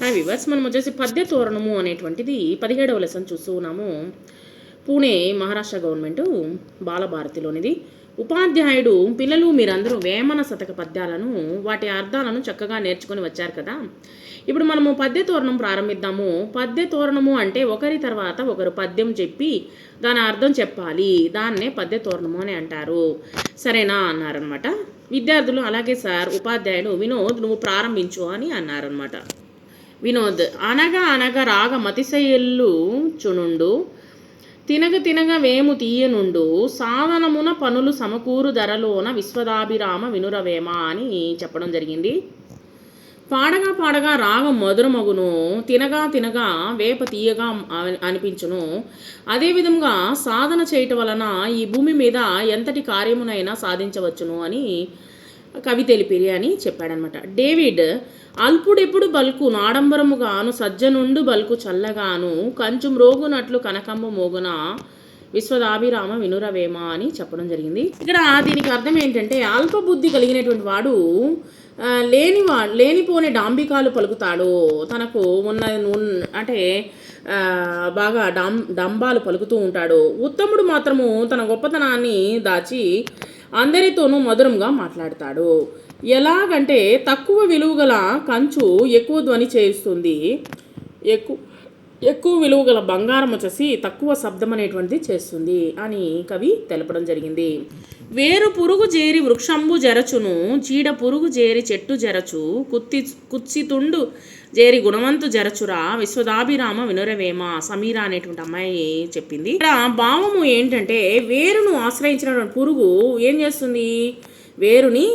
Hi viewers మనం వచ్చేసి పద్య తోరణము అనేటువంటిది పదిహేడవ లెసన్ చూస్తూ ఉన్నాము. పూణే మహారాష్ట్ర గవర్నమెంట్ బాలభారతిలోనిది. ఉపాధ్యాయుడు పిల్లలు మీరందరూ వేమన శతక పద్యాలను వాటి అర్థాలను చక్కగా నేర్చుకొని వచ్చారు కదా. ఇప్పుడు మనము పద్య తోరణం ప్రారంభిద్దాము. పద్య తోరణము అంటే ఒకరి తర్వాత ఒకరు పద్యం చెప్పి దాని అర్థం చెప్పాలి. దాన్నే పద్య తోరణము అని అంటారు. సరేనా? అన్నారనమాట విద్యార్థులు అలాగే సార్ ఉపాధ్యాయుడు వినోద్ నువ్వు ప్రారంభించు అని అన్నారనమాట వినోద్. అనగా అనగా రాగ మతిశయల్లు చునుండు. తినగ తినగ వేము తీయనుండు. సాధనమున పనులు సమకూరు ధరలోన విశ్వదాభిరామ వినురవేమ అని చెప్పడం జరిగింది. పాడగా పాడగా రాగం మధురమగును. తినగా తినగా వేప తీయగా అనిపించును. అదేవిధంగా సాధన చేయటం వలన ఈ భూమి మీద ఎంతటి కార్యమునైనా సాధించవచ్చును అని కవి తెలిపిరి అని చెప్పాడనమాట. డేవిడ్ అల్పుడెప్పుడు బల్కు నాడంబరముగాను సజ్జనుండు బల్కు చల్లగాను కంచు మ్రోగునట్లు కనకంబ మోగున విశ్వదాభిరామ వినురవేమ అని చెప్పడం జరిగింది. ఇక్కడ దీనికి అర్థం ఏంటంటే అల్ప బుద్ధి కలిగినటువంటి వాడు లేని లేనివా లేనిపోని డాంబికాలు పలుకుతాడు. తనకు ఉన్న అంటే బాగా డాం డంబాలు పలుకుతూ ఉంటాడు. ఉత్తముడు మాత్రము తన గొప్పతనాన్ని దాచి అందరితోనూ మధురంగా మాట్లాడతాడు. ఎలాగంటే తక్కువ విలువగల కంచు ఎక్కువ ధ్వని చేస్తుంది ఎక్కువ ఎక్కువ విలువ గల బంగారం వచ్చేసి తక్కువ శబ్దం అనేటువంటిది చేస్తుంది అని కవి తెలపడం జరిగింది. వేరు పురుగు జేరి వృక్షంబు జరచును చీడ పురుగు జేరి చెట్టు జరచు కుత్తి కుత్సితుండు జేరి గుణవంతు జరచురా విశ్వదాభిరామ వినురవేమ సమీర అనేటువంటి అమ్మాయి చెప్పింది. ఇక్కడ భావము ఏంటంటే వేరును ఆశ్రయించినటువంటి పురుగు ఏం చేస్తుంది? వేరుని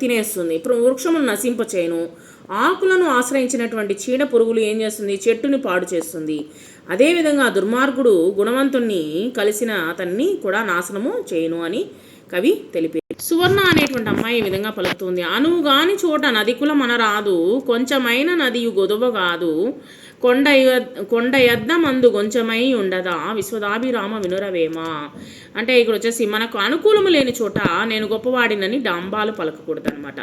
తినేస్తుంది. ఇప్పుడు వృక్షమును నశింపచేయను. ఆకులను ఆశ్రయించినటువంటి చీడ పురుగులు ఏం చేస్తుంది? చెట్టుని పాడు చేస్తుంది. అదేవిధంగా దుర్మార్గుడు గుణవంతుణ్ణి కలిసిన అతన్ని కూడా నాశనము చేయను అని కవి తెలిపి సువర్ణ అనేటువంటి అమ్మాయి ఈ విధంగా పలుకుతుంది. అనువుగాని చోట నది మన రాదు కొంచెమైన నదియు గొదవ కాదు. కొండ ఎద్- కొండ ఎద్ద మందు కొంచెమై ఉండదా? విశ్వదాభిరామ వినురవేమ? అంటే ఇక్కడ వచ్చేసి మనకు అనుకూలము లేని చోట నేను గొప్పవాడినని డాంబాలు పలకకూడదు అనమాట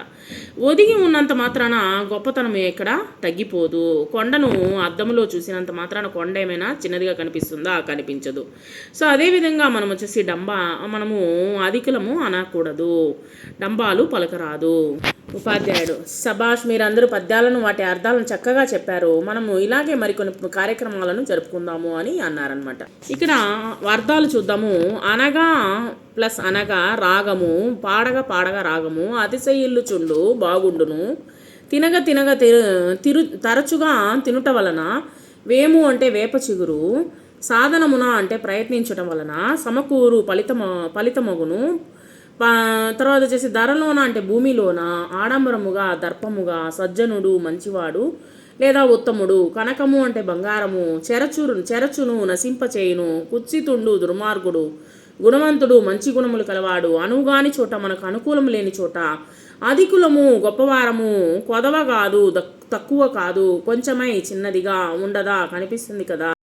ఒదిగి ఉన్నంత మాత్రాన గొప్పతనం ఎక్కడ? తగ్గిపోదు. కొండను అద్దంలో చూసినంత మాత్రాన కొండ ఏమైనా చిన్నదిగా కనిపిస్తుందా? కనిపించదు. సో అదేవిధంగా మనం వచ్చేసి డంబా మనము అధికులము అనకూడదు. డంబాలు పలకరాదు. ఉపాధ్యాయుడు. సభాష్ మీరందరూ పద్యాలను వాటి అర్థాలను చక్కగా చెప్పారు. మనము ఇలాగే మరికొన్ని కార్యక్రమాలను జరుపుకుందాము అని అన్నారనమాట ఇక్కడ అర్థాలు చూద్దాము. అనగా ప్లస్ అనగా రాగము పాడగ పాడగ రాగము అతిశయిల్లు చుండు బాగుండును. తినగ తినగ తిరు తిరు తరచుగా తినుట వలన వేము అంటే వేప చిగురు సాధనమున అంటే ప్రయత్నించటం వలన సమకూరు ఫలితమ ఫలితమగును. తర్వాత వచ్చేసి ధరలోన అంటే భూమిలోన? ఆడంబరముగా దర్పముగా సజ్జనుడు మంచివాడు లేదా ఉత్తముడు? కనకము అంటే బంగారము చెరచురు చెరచును నశింపచేయును కుత్సితుండు దుర్మార్గుడు గుణవంతుడు మంచి గుణములు కలవాడు అనువుగాని చోట మనకు అనుకూలం లేని చోట అధికులము గొప్పవారము కొదవ కాదు తక్కువ కాదు కొంచెమై చిన్నదిగా ఉండదా? కనిపిస్తుంది కదా.